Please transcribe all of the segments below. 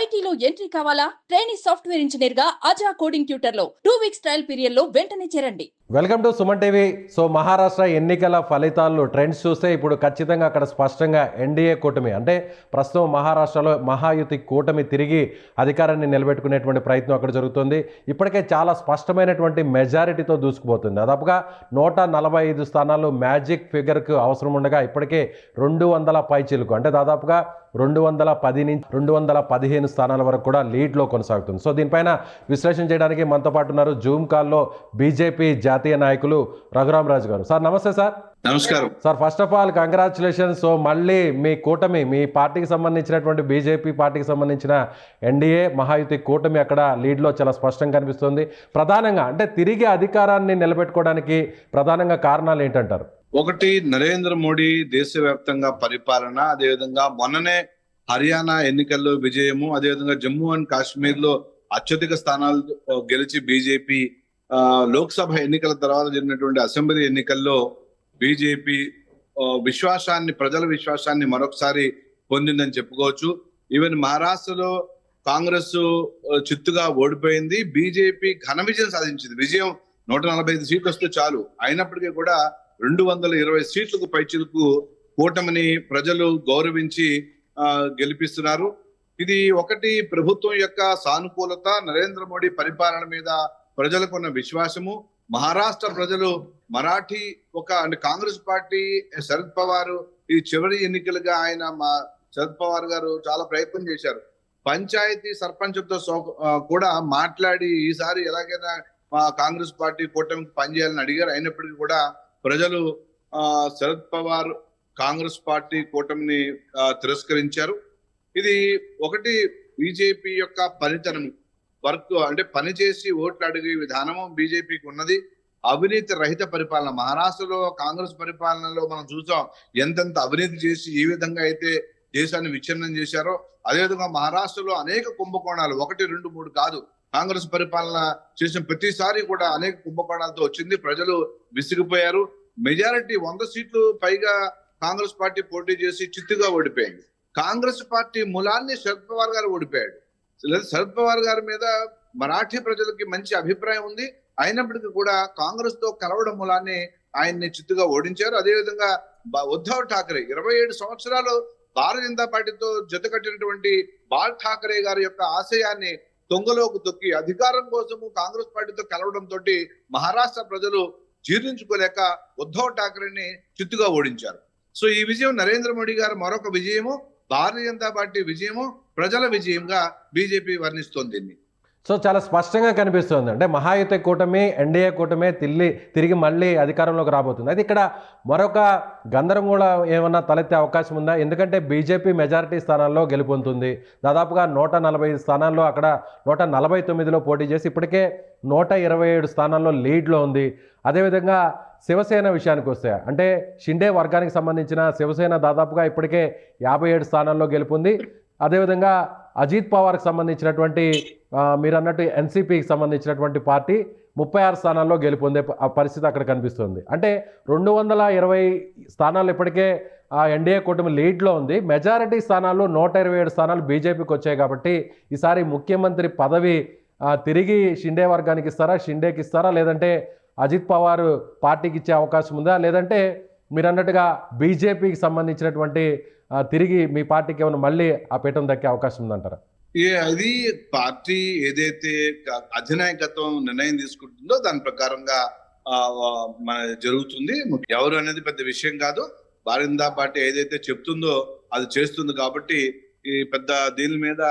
ఐటీలో ఎంట్రీ కావాలా? Training software ఇంజనీర్గా అజా కోడింగ్ ట్యూటర్లో టూ వీక్స్ ట్రయల్ పీరియడ్లో వెంటనే చేరండి. Welcome to Suman TV. So Maharashtra ఎన్నికల ఫలితాలు ట్రెండ్స్ చూస్తే ఇప్పుడు ఖచ్చితంగా అక్కడ స్పష్టంగా ఎన్డీఏ కూటమి అంటే ప్రస్తుతం మహారాష్ట్రలో మహాయుతి కూటమి తిరిగి అధికారాన్ని నిలబెట్టుకునేటువంటి ప్రయత్నం అక్కడ జరుగుతుంది. ఇప్పటికే చాలా స్పష్టమైనటువంటి మెజారిటీతో దూసుకుపోతుంది. దాదాపుగా నూట నలభై ఐదు స్థానాలు మ్యాజిక్ ఫిగర్కు అవసరం ఉండగా ఇప్పటికే రెండు వందల పైచీలకు అంటే దాదాపుగా రెండు వందల పది నుంచి రెండు వందల పదిహేను స్థానాల వరకు కూడా లీడ్లో కొనసాగుతుంది. సో దీనిపైన విశ్లేషణ చేయడానికి మనతో పాటు ఉన్నారు జూమ్ కాల్లో బీజేపీ జాతీయ నాయకులు రఘురామ్ రాజు గారు. సార్ నమస్తే సార్. నమస్కారం. Sir first of all congratulations so మళ్ళీ మీ కూటమి మీ పార్టీకి సంబంధించినటువంటి బీజేపీ పార్టీకి సంబంధించిన ఎన్డీఏ మహాయుతి కూటమి అక్కడ లీడ్లో చాలా స్పష్టంగా కనిపిస్తుంది. ప్రధానంగా అంటే తిరిగి అధికారాన్ని నిలబెట్టుకోవడానికి ప్రధానంగా కారణాలు ఏంటంటారు? ఒకటి నరేంద్ర మోడీ దేశవ్యాప్తంగా పరిపాలన అదేవిధంగా మొన్ననే హర్యానా ఎన్నికల్లో విజయము అదేవిధంగా జమ్మూ అండ్ కాశ్మీర్లో అత్యధిక స్థానాలు గెలిచి బీజేపీ లోక్సభ ఎన్నికల తర్వాత జరిగినటువంటి అసెంబ్లీ ఎన్నికల్లో బీజేపీ విశ్వాసాన్ని ప్రజల విశ్వాసాన్ని మరొకసారి పొందిందని చెప్పుకోవచ్చు. ఈవెన్ మహారాష్ట్రలో కాంగ్రెస్ చిత్తుగా ఓడిపోయింది. బీజేపీ ఘన విజయం సాధించింది. విజయం నూట నలభై ఐదు సీట్లు వస్తే చాలు. అయినప్పటికీ కూడా రెండు వందల ఇరవై సీట్లకు పైచిలకు కూటమిని ప్రజలు గౌరవించి గెలిపిస్తున్నారు. ఇది ఒకటి ప్రభుత్వం యొక్క సానుకూలత నరేంద్ర మోడీ పరిపాలన మీద ప్రజలకు ఉన్న విశ్వాసము. మహారాష్ట్ర ప్రజలు మరాఠీ ఒక అంటే కాంగ్రెస్ పార్టీ శరద్ పవార్ ఈ చివరి ఎన్నికలుగా ఆయన మా శరద్ పవార్ గారు చాలా ప్రయత్నం చేశారు. పంచాయతీ సర్పంచ్తో సో- కూడా మాట్లాడి ఈసారి ఎలాగైనా మా కాంగ్రెస్ పార్టీ కూటమికి పనిచేయాలని అడిగారు. అయినప్పటికీ కూడా ప్రజలు శరద్ పవార్ కాంగ్రెస్ పార్టీ కూటమిని తిరస్కరించారు. ఇది ఒకటి బీజేపీ యొక్క పనితనం వర్క్ అంటే పని చేసి ఓట్లు అడిగే విధానము బీజేపీకి ఉన్నది. అవినీతి రహిత పరిపాలన. మహారాష్ట్రలో కాంగ్రెస్ పరిపాలనలో మనం చూసాం ఎంతెంత అవినీతి చేసి ఏ విధంగా అయితే దేశాన్ని విచ్ఛిన్నం చేశారో అదేవిధంగా మహారాష్ట్రలో అనేక కుంభకోణాలు. ఒకటి రెండు మూడు కాదు. కాంగ్రెస్ పరిపాలన చేసిన ప్రతిసారి కూడా అనేక కుంభకోణాలతో వచ్చింది. ప్రజలు విసిగిపోయారు. మెజారిటీ వంద సీట్లు పైగా కాంగ్రెస్ పార్టీ పోటీ చేసి చిత్తుగా ఓడిపోయింది. కాంగ్రెస్ పార్టీ మూలాన్ని శరద్ పవార్ గారు ఓడిపోయాడు. లేదా శరద్ పవార్ గారి మీద మరాఠీ ప్రజలకి మంచి అభిప్రాయం ఉంది. అయినప్పటికీ కూడా కాంగ్రెస్తో కలవడం మూలాన్ని ఆయన్ని చిత్తుగా ఓడించారు. అదేవిధంగా ఉద్ధవ్ ఠాకరే ఇరవై ఏడు సంవత్సరాలు భారతీయ జనతా పార్టీతో జత కట్టినటువంటి బాల్ ఠాకరే గారి యొక్క ఆశయాన్ని దొంగలోకి తొక్కి అధికారం కోసము కాంగ్రెస్ పార్టీతో కలవడంతో తోటి మహారాష్ట్ర ప్రజలు జీర్ణించుకోలేక ఉద్ధవ్ ఠాకరేని చిత్తుగా ఓడించారు. సో ఈ విజయం నరేంద్ర మోడీ గారు మరొక విజయము భారతీయ జనతా పార్టీ విజయము ప్రజల విజయంగా బీజేపీ వర్ణిస్తోంది దీన్ని. సో చాలా స్పష్టంగా కనిపిస్తుంది. అంటే మహాయుత కూటమి ఎన్డీఏ కూటమి తిల్లి తిరిగి మళ్ళీ అధికారంలోకి రాబోతుంది. అయితే ఇక్కడ మరొక గందరగోళ ఏమన్నా తలెత్తే అవకాశం ఉందా? ఎందుకంటే బీజేపీ మెజారిటీ స్థానాల్లో గెలుపొందుతుంది. దాదాపుగా నూట నలభై స్థానాల్లో అక్కడ నూట నలభై తొమ్మిదిలో పోటీ చేసి ఇప్పటికే నూట ఇరవై ఏడు స్థానాల్లో లీడ్లో ఉంది. అదేవిధంగా శివసేన విషయానికి వస్తే అంటే షిండే వర్గానికి సంబంధించిన శివసేన దాదాపుగా ఇప్పటికే యాభై ఏడు స్థానాల్లో గెలుపొంది. అదేవిధంగా అజిత్ పవార్కి సంబంధించినటువంటి మీరు అన్నట్టు ఎన్సీపీకి సంబంధించినటువంటి పార్టీ ముప్పై ఆరు స్థానాల్లో గెలుపొందే ఆ పరిస్థితి అక్కడ కనిపిస్తుంది. అంటే రెండు వందల ఇరవై స్థానాలు ఇప్పటికే ఆ ఎన్డీఏ కూటమి లీడ్లో ఉంది. మెజారిటీ స్థానాలు నూట ఇరవై ఏడు స్థానాలు బీజేపీకి వచ్చాయి కాబట్టి ఈసారి ముఖ్యమంత్రి పదవి తిరిగి షిండే వర్గానికి ఇస్తారా షిండేకి ఇస్తారా లేదంటే అజిత్ పవార్ పార్టీకి ఇచ్చే అవకాశం ఉందా లేదంటే మీరు అన్నట్టుగా బీజేపీకి సంబంధించినటువంటి తిరిగి మీ పార్టీకి ఏమైనా మళ్ళీ ఆ పీఠం దక్కే అవకాశం ఉందంటారా? అది పార్టీ ఏదైతే అధినాయకత్వం నిర్ణయం తీసుకుంటుందో దాని ప్రకారంగా మన జరుగుతుంది. ఎవరు అనేది పెద్ద విషయం కాదు. భారతీయ పార్టీ ఏదైతే చెప్తుందో అది చేస్తుంది కాబట్టి ఈ పెద్ద దీని మీద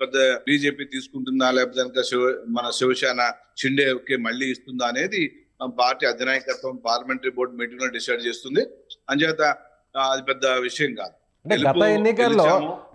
పెద్ద బీజేపీ తీసుకుంటుందా లేకపోతే కనుక శివ మన శివసేన షిండేకి మళ్ళీ ఇస్తుందా అనేది పార్టీ అధినాయకత్వం పార్లమెంటరీ బోర్డు మీటింగ్లో డిసైడ్ చేస్తుంది. అంచేత అది పెద్ద విషయం కాదు. అంటే గత ఎన్నికల్లో.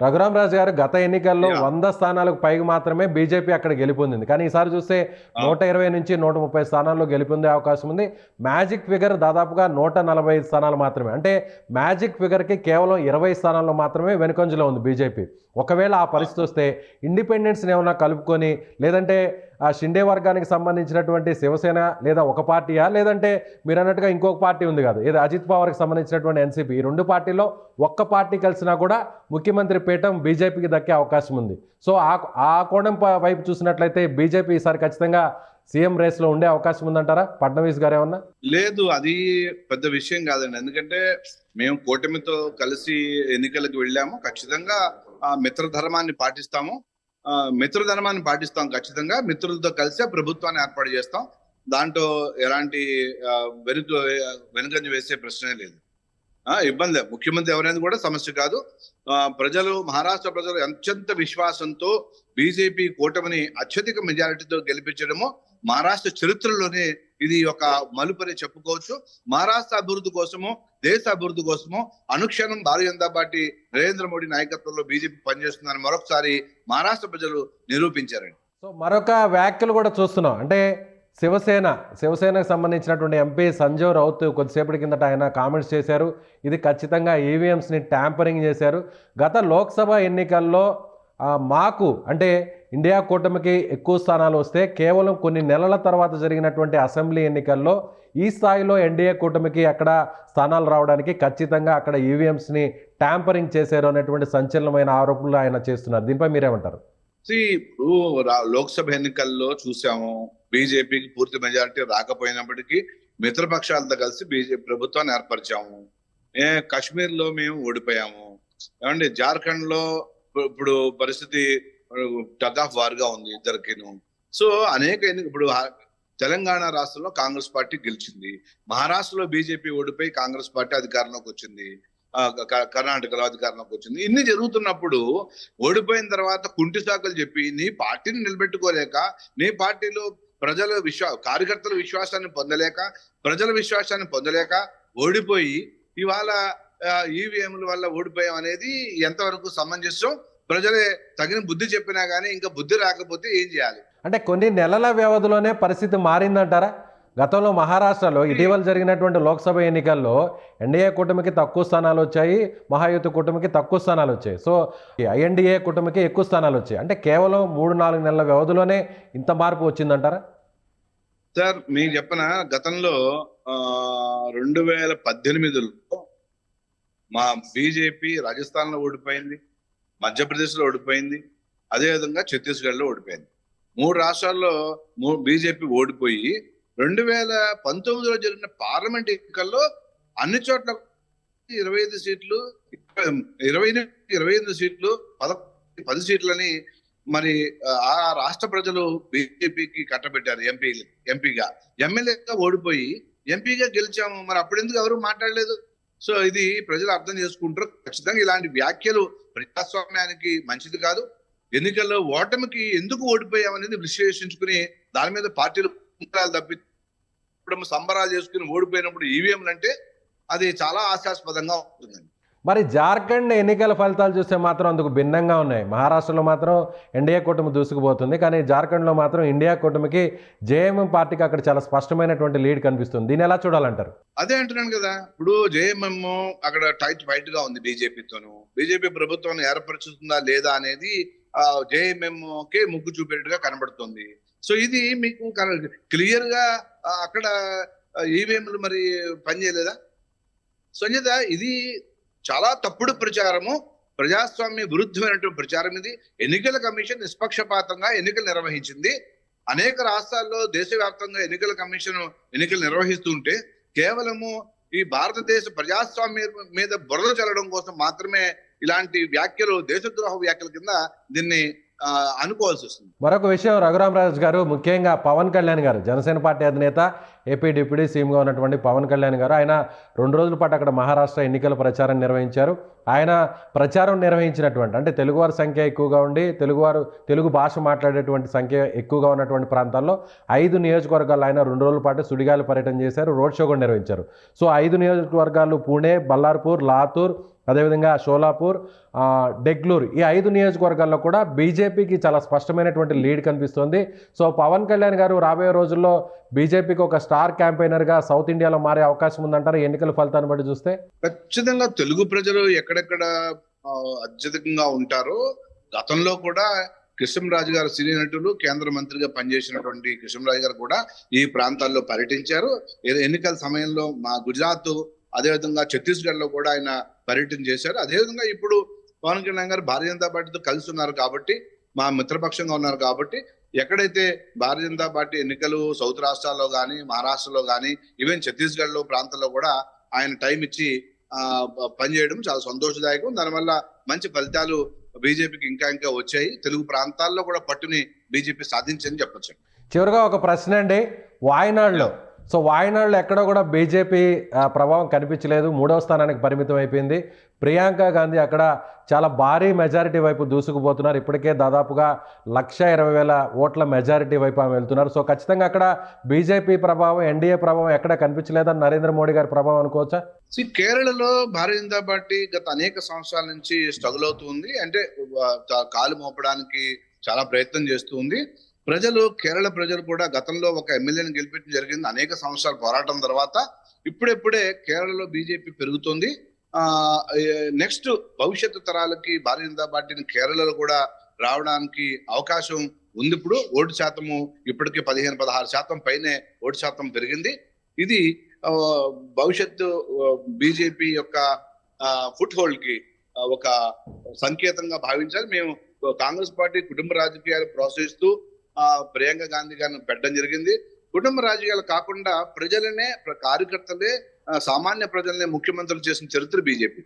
రఘురామ్ రాజు గారు గత ఎన్నికల్లో. వంద స్థానాలకు పైగా మాత్రమే బీజేపీ అక్కడ గెలుపొందింది. కానీ ఈసారి చూస్తే నూట ఇరవై నుంచి నూట ముప్పై స్థానాల్లో గెలుపొందే అవకాశం ఉంది. మ్యాజిక్ ఫిగర్ దాదాపుగా నూట నలభై ఐదు స్థానాలు మాత్రమే. అంటే మ్యాజిక్ ఫిగర్కి కేవలం ఇరవై స్థానాల్లో మాత్రమే వెనుకంజలో ఉంది బీజేపీ. ఒకవేళ ఆ పరిస్థితి వస్తే ఇండిపెండెన్స్ని ఏమైనా కలుపుకొని లేదంటే ఆ షిండే వర్గానికి సంబంధించినటువంటి శివసేన లేదా ఒక పార్టీయా? లేదంటే మీరు అన్నట్టుగా ఇంకొక పార్టీ ఉంది కాదు. ఏదో అజిత్ పవార్కి సంబంధించినటువంటి ఎన్సీపీ. ఈ రెండు పార్టీలో ఒక్క పార్టీ కలిసినా కూడా ముఖ్యమంత్రి పీఠం బీజేపీకి దక్కే అవకాశం ఉంది. సో ఆ ఆ కోణం వైపు చూసినట్లయితే బీజేపీ ఈసారి ఖచ్చితంగా సీఎం రేస్లో ఉండే అవకాశం ఉందంటారా? ఫడ్నవీస్ గారు ఏమన్నా? లేదు అది పెద్ద విషయం కాదండి. ఎందుకంటే మేము కూటమితో కలిసి ఎన్నికలకు వెళ్ళాము. ఖచ్చితంగా ఆ మిత్రధర్మాన్ని పాటిస్తాము. మిత్రధర్మాన్ని పాటిస్తాం ఖచ్చితంగా. మిత్రులతో కలిసి ప్రభుత్వాన్ని ఏర్పాటు చేస్తాం. దాంట్లో ఎలాంటి వెనుక వెనుకంజ వేసే ప్రశ్నే లేదు. ఆ ఇబ్బంది. లేదు. ముఖ్యమంత్రి ఎవరైనా కూడా సమస్య కాదు. ఆ, ప్రజలు మహారాష్ట్ర ప్రజలు అత్యంత విశ్వాసంతో బీజేపీ కూటమిని అత్యధిక మెజారిటీతో గెలిపించడము మహారాష్ట్ర చరిత్రలోనే ఇది ఒక మలుపని చెప్పుకోవచ్చు. మహారాష్ట్ర అభివృద్ధి కోసము దేశ అభివృద్ధి కోసము అనుక్షణం భారతీయ జనతా పార్టీ నరేంద్ర మోడీ నాయకత్వంలో బీజేపీ పనిచేస్తుందని మరొకసారి మహారాష్ట్ర ప్రజలు నిరూపించారండి. సో మరొక వ్యాఖ్యలు కూడా చూస్తున్నాం. అంటే శివసేన శివసేనకు సంబంధించినటువంటి ఎంపీ సంజయ్ రౌత్ కొద్దిసేపటి కిందట ఆయన కామెంట్స్ చేశారు. ఇది ఖచ్చితంగా ఈవీఎంస్ని ట్యాంపరింగ్ చేశారు. గత లోక్సభ ఎన్నికల్లో మాకు అంటే ఇండియా కూటమికి ఎక్కువ స్థానాలు వస్తే కేవలం కొన్ని నెలల తర్వాత జరిగినటువంటి అసెంబ్లీ ఎన్నికల్లో ఈ స్థాయిలో ఎన్డీఏ కూటమికి అక్కడ స్థానాలు రావడానికి ఖచ్చితంగా అక్కడ ఈవీఎంస్ని ట్యాంపరింగ్ చేశారు అనేటువంటి సంచలనమైన ఆరోపణలు ఆయన చేస్తున్నారు. దీనిపై మీరేమంటారు? ఇప్పుడు లోక్సభ ఎన్నికల్లో చూసాము బీజేపీకి పూర్తి మెజారిటీ రాకపోయినప్పటికీ మిత్రపక్షాలతో కలిసి బీజేపీ ప్రభుత్వాన్ని ఏర్పరిచాము. ఏ కాశ్మీర్లో మేము ఓడిపోయాము. ఏమండి జార్ఖండ్లో ఇప్పుడు పరిస్థితి టగ్ ఆఫ్ వార్గా ఉంది ఇద్దరికిను. సో అనేక ఇప్పుడు తెలంగాణ రాష్ట్రంలో కాంగ్రెస్ పార్టీ గెలిచింది. మహారాష్ట్రలో బీజేపీ ఓడిపోయి కాంగ్రెస్ పార్టీ అధికారంలోకి వచ్చింది. కర్ణాటకలో అధికారంలోకి వచ్చింది. ఇన్ని జరుగుతున్నప్పుడు ఓడిపోయిన తర్వాత కుంటి సాకులు చెప్పి నీ పార్టీని నిలబెట్టుకోలేక నీ పార్టీలో ప్రజల విశ్వా కార్యకర్తల విశ్వాసాన్ని పొందలేక ప్రజల విశ్వాసాన్ని పొందలేక ఓడిపోయి ఇవాళ ఈవీఎంల వల్ల ఓడిపోయాం అనేది ఎంతవరకు సమంజసం? ప్రజలే తగిన బుద్ధి చెప్పినా గానీ ఇంకా బుద్ధి రాకపోతే ఏం చేయాలి? అంటే కొన్ని నెలల వ్యవధిలోనే పరిస్థితి మారిందంటారా? గతంలో మహారాష్ట్రలో ఇటీవల జరిగినటువంటి లోక్సభ ఎన్నికల్లో ఎన్డీఏ కూటమికి తక్కువ స్థానాలు వచ్చాయి మహాయుతి కూటమికి తక్కువ స్థానాలు వచ్చాయి. సో ఐఎన్డీఏ కూటమికి ఎక్కువ స్థానాలు వచ్చాయి. అంటే కేవలం మూడు నాలుగు నెలల వ్యవధిలోనే ఇంత మార్పు వచ్చిందంటారా? సార్ మీకు చెప్పన? గతంలో రెండు వేల పద్దెనిమిదిలో మా బీజేపీ రాజస్థాన్లో ఓడిపోయింది. మధ్యప్రదేశ్లో ఓడిపోయింది. అదేవిధంగా ఛత్తీస్గఢ్లో ఓడిపోయింది. మూడు రాష్ట్రాల్లో బీజేపీ ఓడిపోయి రెండు వేల పంతొమ్మిదిలో జరిగిన పార్లమెంట్ ఎన్నికల్లో అన్ని చోట్ల ఇరవై ఐదు సీట్లు ఇరవై ఇరవై ఎనిమిది సీట్లు పద పది సీట్లని మరి ఆ రాష్ట్ర ప్రజలు బీజేపీకి కట్టబెట్టారు ఎంపీ ఎంపీగా. ఎమ్మెల్యేగా ఓడిపోయి ఎంపీగా గెలిచాము. మరి అప్పుడెందుకు ఎవరు మాట్లాడలేదు? సో ఇది ప్రజలు అర్థం చేసుకుంటారు. ఖచ్చితంగా ఇలాంటి వ్యాఖ్యలు ప్రజాస్వామ్యానికి మంచిది కాదు. ఎన్నికల్లో ఓటమికి ఎందుకు ఓడిపోయామనేది విశ్లేషించుకుని దాని మీద పార్టీలు తప్పి ఇప్పుడు సంబరాలు చేసుకుని ఓడిపోయినప్పుడు ఈవీఎంలు అంటే అది చాలా ఆశాస్పదంగా ఉంటుందండి. మరి జార్ఖండ్ ఎన్నికల ఫలితాలు చూస్తే మాత్రం అందుకు భిన్నంగా ఉన్నాయి. మహారాష్ట్రలో మాత్రం ఎన్డీఏ కూటమి దూసుకుపోతుంది. కానీ జార్ఖండ్లో మాత్రం ఇండియా కూటమికి జేఎంఎం పార్టీకి అక్కడ చాలా స్పష్టమైనటువంటి లీడ్ కనిపిస్తుంది. దీన్ని ఎలా చూడాలంటారు? అదే అంటున్నాను కదా. ఇప్పుడు జేఎంఎం అక్కడ టైట్ ఫైట్గా ఉంది బీజేపీతోను. బీజేపీ ప్రభుత్వాన్ని ఏర్పరుచుతుందా లేదా అనేది ఆ జేఎంఎం కి ముగ్గు చూపేట్టుగా కనబడుతుంది. సో ఇది మీకు క్లియర్గా అక్కడ ఈవీఎంలు మరి పనిచేయలేదా? సంజీత ఇది చాలా తప్పుడు ప్రచారము ప్రజాస్వామ్య విరుద్ధమైనటువంటి ప్రచారం ఇది. ఎన్నికల కమిషన్ నిష్పక్షపాతంగా ఎన్నికలు నిర్వహించింది. అనేక రాష్ట్రాల్లో దేశవ్యాప్తంగా ఎన్నికల కమిషన్ ఎన్నికలు నిర్వహిస్తుంటే కేవలము ఈ భారతదేశ ప్రజాస్వామ్యం మీద బురద చల్లడం కోసం మాత్రమే ఇలాంటి వ్యాఖ్యలు దేశద్రోహ వ్యాఖ్యల కింద దీన్ని ఆ, అనుకోవాల్సి వస్తుంది. మరొక విషయం రఘురామరాజు గారు ముఖ్యంగా పవన్ కళ్యాణ్ గారు జనసేన పార్టీ అధినేత ఏపీ డిప్యూటీ సీఎంగా ఉన్నటువంటి పవన్ కళ్యాణ్ గారు ఆయన రెండు రోజుల పాటు అక్కడ మహారాష్ట్ర ఎన్నికల ప్రచారం నిర్వహించారు. ఆయన ప్రచారం నిర్వహించినటువంటి అంటే తెలుగువారి సంఖ్య ఎక్కువగా ఉండి తెలుగువారు తెలుగు భాష మాట్లాడేటువంటి సంఖ్య ఎక్కువగా ఉన్నటువంటి ప్రాంతాల్లో ఐదు నియోజకవర్గాలు ఆయన రెండు రోజుల పాటు సుడిగాలి పర్యటన చేశారు రోడ్ షో కూడా నిర్వహించారు. సో ఐదు నియోజకవర్గాలు పూణే బల్లార్పూర్ లాతూర్ అదేవిధంగా షోలాపూర్ డెగ్లూర్ ఈ ఐదు నియోజకవర్గాల్లో కూడా బీజేపీకి చాలా స్పష్టమైనటువంటి లీడ్ కనిపిస్తోంది. సో పవన్ కళ్యాణ్ గారు రాబోయే రోజుల్లో బీజేపీకి ఒక స్టార్ క్యాంపెయినర్గా సౌత్ ఇండియాలో మారే అవకాశం ఉందంటారు? ఎన్నికల ఫలితాన్ని బట్టి చూస్తే? ఖచ్చితంగా తెలుగు ప్రజలు ఎక్కడెక్కడ అత్యధికంగా ఉంటారో గతంలో కూడా కృష్ణరాజు గారు సినీ నటులు కేంద్ర మంత్రిగా పనిచేసినటువంటి కృష్ణరాజు గారు కూడా ఈ ప్రాంతాల్లో పర్యటించారు. ఎన్నికల సమయంలో మా గుజరాత్ అదేవిధంగా ఛత్తీస్గఢ్లో కూడా ఆయన పర్యటన చేశారు. అదేవిధంగా ఇప్పుడు పవన్ కళ్యాణ్ గారు భారతీయ జనతా పార్టీతో కలిసి ఉన్నారు కాబట్టి మా మిత్రపక్షంగా ఉన్నారు కాబట్టి ఎక్కడైతే భారతీయ జనతా పార్టీ ఎన్నికలు సౌత్ రాష్ట్రాల్లో కానీ మహారాష్ట్రలో కానీ ఈవెన్ ఛత్తీస్గఢ్లో ప్రాంతాల్లో కూడా ఆయన టైం ఇచ్చి పనిచేయడం చాలా సంతోషదాయకం. దానివల్ల మంచి ఫలితాలు బీజేపీకి ఇంకా ఇంకా వచ్చాయి. తెలుగు ప్రాంతాల్లో కూడా పట్టుని బీజేపీ సాధించని చెప్పొచ్చు. చివరిగా ఒక ప్రశ్న అండి. వాయనాడులో సో వాయనాడులో ఎక్కడ కూడా బీజేపీ ప్రభావం కనిపించలేదు. మూడవ స్థానానికి పరిమితం అయిపోయింది. ప్రియాంక గాంధీ అక్కడ చాలా భారీ మెజారిటీ వైపు దూసుకుపోతున్నారు. ఇప్పటికే దాదాపుగా లక్ష ఇరవై వేల ఓట్ల మెజారిటీ వైపు ఆమె వెళ్తున్నారు. సో ఖచ్చితంగా అక్కడ బీజేపీ ప్రభావం ఎన్డీఏ ప్రభావం ఎక్కడ కనిపించలేదని నరేంద్ర మోడీ గారి ప్రభావం అనుకోవచ్చా? See, కేరళలో భారతీయ జనతా పార్టీ గత అనేక సంవత్సరాల నుంచి స్ట్రగుల్ అవుతుంది అంటే కాలు మోపడానికి చాలా ప్రయత్నం చేస్తుంది ప్రజలు కేరళ ప్రజలు కూడా గతంలో ఒక ఎమ్మెల్యేని గెలిపించడం జరిగింది. అనేక సంవత్సరాల పోరాటం తర్వాత ఇప్పుడెప్పుడే కేరళలో బీజేపీ పెరుగుతుంది. ఆ నెక్స్ట్ భవిష్యత్తు తరాలకి భారతీయ జనతా పార్టీని కేరళలో కూడా రావడానికి అవకాశం ఉంది. ఇప్పుడు ఓటు శాతము ఇప్పటికే పదిహేను పదహారు శాతం పైనే ఓటు శాతం పెరిగింది. ఇది భవిష్యత్తు బీజేపీ యొక్క ఫుట్ హోల్డ్కి ఒక సంకేతంగా భావించాలి. మేము కాంగ్రెస్ పార్టీ కుటుంబ రాజకీయాలు ప్రోత్సహిస్తూ ప్రియాంక గాంధీ గారిని పెట్టడం జరిగింది. కుటుంబ రాజకీయాలు కాకుండా ప్రజలనే కార్యకర్తలే సామాన్య ప్రజలనే ముఖ్యమంత్రులు చేసిన చరిత్ర బీజేపీ.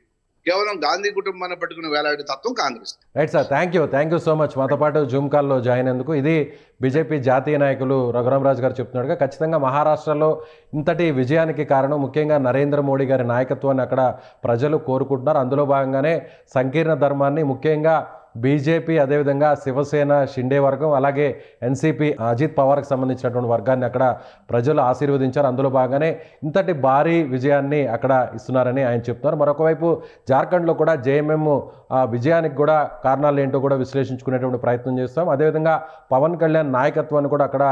కేవలం గాంధీ కుటుంబాన్ని పట్టుకుని వేలాడే తత్వం Congress. Right sir thank you thank you so much. మాతో పాటు జూమ్ కాల్లో జాయిన్ అయ్యేందుకు ఇది బీజేపీ జాతీయ నాయకులు రఘురామరాజు గారు చెప్తున్నాడుగా. ఖచ్చితంగా మహారాష్ట్రలో ఇంతటి విజయానికి కారణం ముఖ్యంగా నరేంద్ర మోడీ గారి నాయకత్వాన్ని అక్కడ ప్రజలు కోరుకుంటున్నారు. అందులో భాగంగానే సంకీర్ణ ధర్మాన్ని ముఖ్యంగా బీజేపీ అదేవిధంగా శివసేన షిండే వర్గం అలాగే ఎన్సీపీ అజిత్ పవార్కి సంబంధించినటువంటి వర్గాన్ని అక్కడ ప్రజలు ఆశీర్వదించారు. అందులో భాగంగానే ఇంతటి భారీ విజయాన్ని అక్కడ ఇస్తున్నారని ఆయన చెప్తున్నారు. మరొకవైపు జార్ఖండ్లో కూడా జేఎంఎం ఆ విజయానికి కూడా కారణాలు ఏంటో కూడా విశ్లేషించుకునేటువంటి ప్రయత్నం చేస్తాం. అదేవిధంగా పవన్ కళ్యాణ్ నాయకత్వాన్ని కూడా అక్కడ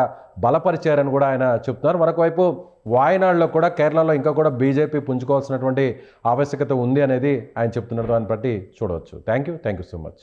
బలపరిచారని కూడా ఆయన చెప్తున్నారు. మరొకవైపు వాయనాడులో కూడా కేరళలో ఇంకా కూడా బీజేపీ పుంజుకోవాల్సినటువంటి ఆవశ్యకత ఉంది అనేది ఆయన చెప్తున్నారు. దాన్ని బట్టి చూడవచ్చు. Thank you thank you so much.